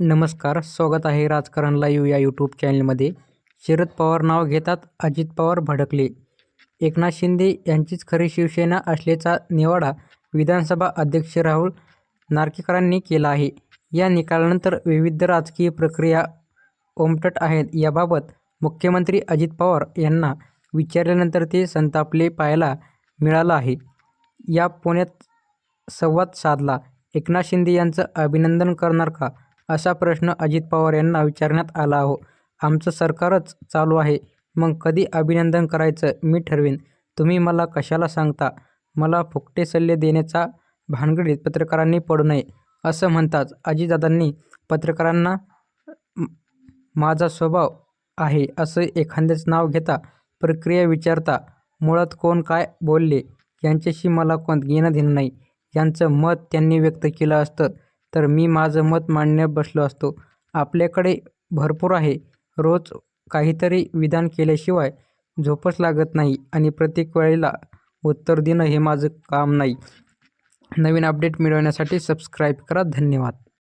नमस्कार स्वागत आहे राजकारण लाईव्ह या यूट्यूब चॅनलमध्ये. शरद पवार नाव घेतात अजित पवार भडकले. एकनाथ शिंदे यांचीच खरी शिवसेना असल्याचा निवाडा विधानसभा अध्यक्ष राहुल नार्केकरांनी केला आहे. या निकालानंतर विविध राजकीय प्रक्रिया ओमटट आहेत. याबाबत मुख्यमंत्री अजित पवार यांना विचारल्यानंतर ते संतापले पाहायला मिळालं आहे. या पुण्यात संवाद साधला. एकनाथ शिंदे यांचं अभिनंदन करणार का? असा प्रश्न अजित पवार यांना विचारण्यात आला आहो. आमचं सरकारच चालू आहे. मग कधी अभिनंदन करायचं मी ठरवीन. तुम्ही मला कशाला सांगता? मला फुकटे सल्ले देण्याचा भानगडीत पत्रकारांनी पडू नये असं म्हणताच अजितदादांनी पत्रकारांना माझा स्वभाव आहे असं एखाद्याचं नाव घेता प्रक्रिया विचारता मुळात कोण काय बोलले? यांच्याशी मला कोण घेणं देणं नाही. यांचं मत त्यांनी व्यक्त केलं असतं. तर मी माझं मत मांडण्यात बसलो असतो. आपल्याकडे भरपूर आहे. रोज काहीतरी विधान केल्याशिवाय झोपच लागत नाही आणि प्रत्येक वेळेला उत्तर देणं हे माझं काम नाही. नवीन अपडेट मिळवण्यासाठी सबस्क्राईब करा. धन्यवाद.